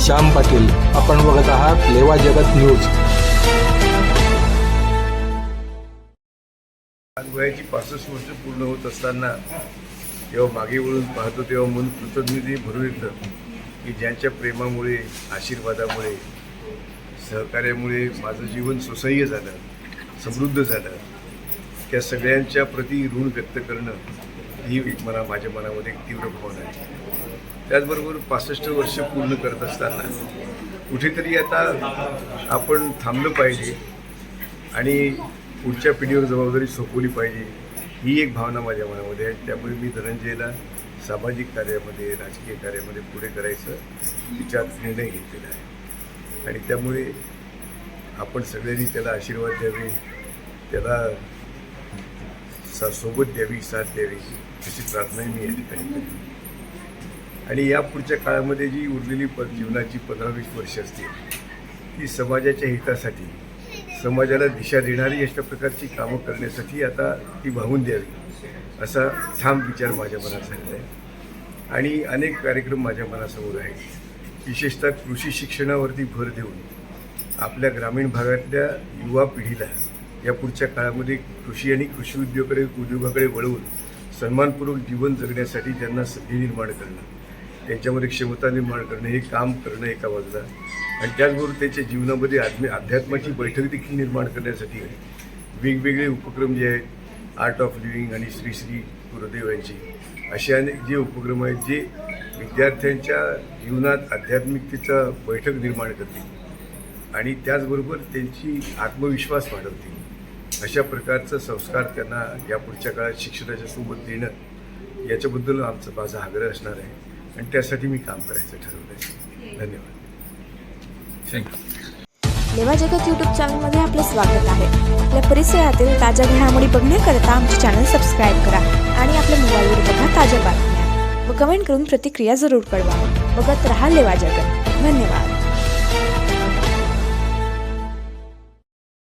श्याम पाटील. आपण बघत आहात लेवा जगत न्यूज. आज वयाची पासष्ट वर्ष पूर्ण होत असताना जेव्हा मागे वळून पाहतो तेव्हा मन कृतज्ञते भरून येतं की ज्यांच्या प्रेमामुळे आशीर्वादामुळे सहकार्यामुळे माझं जीवन सुसह्य झालं समृद्ध झालं. त्या सगळ्यांच्या प्रती ऋण व्यक्त करणं ही एक मना माझ्या मनामध्ये एक तीव्र भावना आहे. त्याचबरोबर पासष्ट वर्ष पूर्ण करत असताना कुठेतरी आता आपण थांबलं पाहिजे आणि पुढच्या पिढीवर जबाबदारी सोपवली पाहिजे ही एक भावना माझ्या मनामध्ये आहे. त्यामुळे मी धनंजयला सामाजिक कार्यामध्ये राजकीय कार्यामध्ये पुढे करायचं विचार निर्णय घेतलेला आहे. आणि त्यामुळे आपण सगळ्यांनी त्याला आशीर्वाद द्यावे त्याला सा सोबत द्यावी साथ द्यावी अशी प्रार्थना मी या ठिकाणी आणि या पुढच्या काळामध्ये जी उरलेली प जीवनाची पंधरा वीस वर्ष असतील ती समाजाच्या हितासाठी समाजाला दिशा देणारी अशा प्रकारची कामं करण्यासाठी आता ती वाहून द्यावी असा ठाम विचार माझ्या मनात झालेला आहे. आणि अनेक कार्यक्रम माझ्या मनासमोर आहेत. विशेषतः कृषी शिक्षणावरती भर देऊन आपल्या ग्रामीण भागातल्या युवा पिढीला या पुढच्या काळामध्ये कृषी आणि कृषी उद्योगाकडे उद्योगाकडे वळवून सन्मानपूर्वक जीवन जगण्यासाठी त्यांना संधी निर्माण करणं. त्यांच्यामध्ये क्षमता निर्माण करणं हे काम करणं एका बाजूला. आणि त्याचबरोबर त्यांच्या जीवनामध्ये आध्मी अध्यात्माची बैठक देखील निर्माण करण्यासाठी वेगवेगळे उपक्रम जे आहेत आर्ट ऑफ लिव्हिंग आणि श्री श्री गुरुदेव यांची असे अनेक जे उपक्रम आहेत जे विद्यार्थ्यांच्या जीवनात आध्यात्मिकतेचा बैठक निर्माण करतील आणि त्याचबरोबर त्यांची आत्मविश्वास वाढवतील अशा प्रकारचं संस्कार त्यांना या पुढच्या काळात शिक्षणाच्या सोबत देणं याच्याबद्दल आमचा माझा आग्रह असणार आहे. आणि त्यासाठी मी काम करायचं ठरवलं धन्यवाद. थँक्यू लेवा जगत यूट्यूब चॅनलमध्ये आपलं स्वागत आहे. आपल्या परिसरातील ताज्या घडामोडी बघण्याकरता आमचे चॅनल सबस्क्राईब करा आणि आपल्या मोबाईलवर बघा ताज्या बातम्या. व कमेंट करून प्रतिक्रिया जरूर कळवा. बघत रहा लेवा जगत. धन्यवाद.